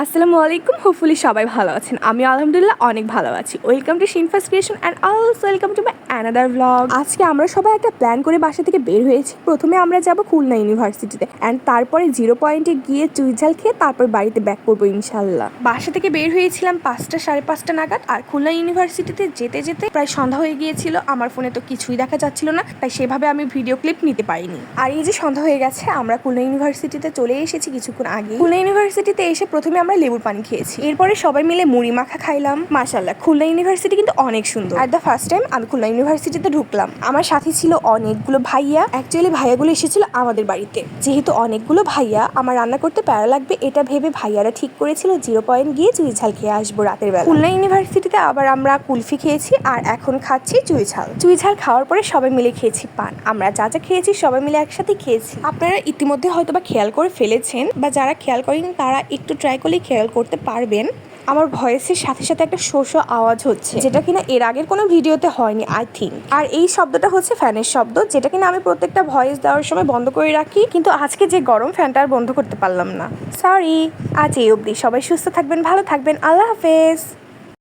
আসসালামু আলাইকুম হোপফুলি সবাই ভালো আছেন। আমি আলহামদুলিল্লাহ অনেক ভালো আছি। Welcome to Shinfas creation and also welcome to my another blog আজকে আমরা সবাই একটা প্ল্যান করে বাসা থেকে বের হয়েছি। প্রথমে আমরা যাব খুলনা ইউনিভার্সিটিতে অ্যান্ড তারপরে জিরো পয়েন্টে গিয়ে চুইঝাল খেয়ে তারপর বাড়িতে ব্যাক করব ইনশাল্লাহ বাসা থেকে বের হয়েছিলাম পাঁচটা সাড়ে পাঁচটা নাগাদ আর খুলনা ইউনিভার্সিটিতে যেতে যেতে প্রায় সন্ধ্যা হয়ে গিয়েছিল। আমার ফোনে তো কিছুই দেখা যাচ্ছিল না, তাই সেভাবে আমি ভিডিও ক্লিপ নিতে পারিনি। আর এই যে সন্ধ্যা হয়ে গেছে, আমরা খুলনা ইউনিভার্সিটিতে চলে এসেছি কিছুক্ষণ আগে খুলনা ইউনিভার্সিটিতে এসে প্রথমে আমরা লেবুর পানি খেয়েছি। এরপরে সবাই মিলে মুড়ি মাখা খাইলাম। মাশাল্লাহ খুলনা ইউনিভার্সিটি কিন্তু অনেক সুন্দর। আর দ্য ফার্স্ট টাইম আমি খুলনা ইউনিভার্সিটিতে ঢুকলাম। আমার সাথে ছিল অনেকগুলো ভাইয়া। অ্যাকচুয়ালি ভাইয়াগুলো এসেছিল আমাদের বাড়িতে। যেহেতু অনেকগুলো ভাইয়া, আমার রান্না করতে প্যারা লাগবে এটা ভেবে ভাইয়ারা ঠিক করেছিল জিরো পয়েন্ট গিয়ে চুই ঝাল খেয়ে আসব রাতের বেলা। খুলনা ইউনিভার্সিটিতে আবার আমরা কুলফি খেয়েছি আর এখন খাচ্ছি চুই ঝাল। চুই ঝাল খাওয়ার পরে সবাই মিলে খেয়েছি পান। আমরা যা যা খেয়েছি সবাই মিলে একসাথে খেয়েছি। আপনারা ইতিমধ্যে হয়তো বা খেয়াল করে ফেলেছেন, বা যারা খেয়াল করেন তারা একটু ট্রাই করলেই খেয়াল করতে পারবেন। আমার ভয়েসের সাথে সাথে একটা শোষ আওয়াজ হচ্ছে, যেটা কিনা এর আগের কোনো ভিডিওতে হয়নি আই থিঙ্ক আর এই শব্দটা হচ্ছে ফ্যানের শব্দ, যেটা কিনা আমি প্রত্যেকটা ভয়েস দেওয়ার সময় বন্ধ করে রাখি, কিন্তু আজকে যে গরম ফ্যানটা আর বন্ধ করতে পারলাম না। সরি আজ এই অবধি। সবাই সুস্থ থাকবেন, ভালো থাকবেন। আল্লাহ হাফেজ।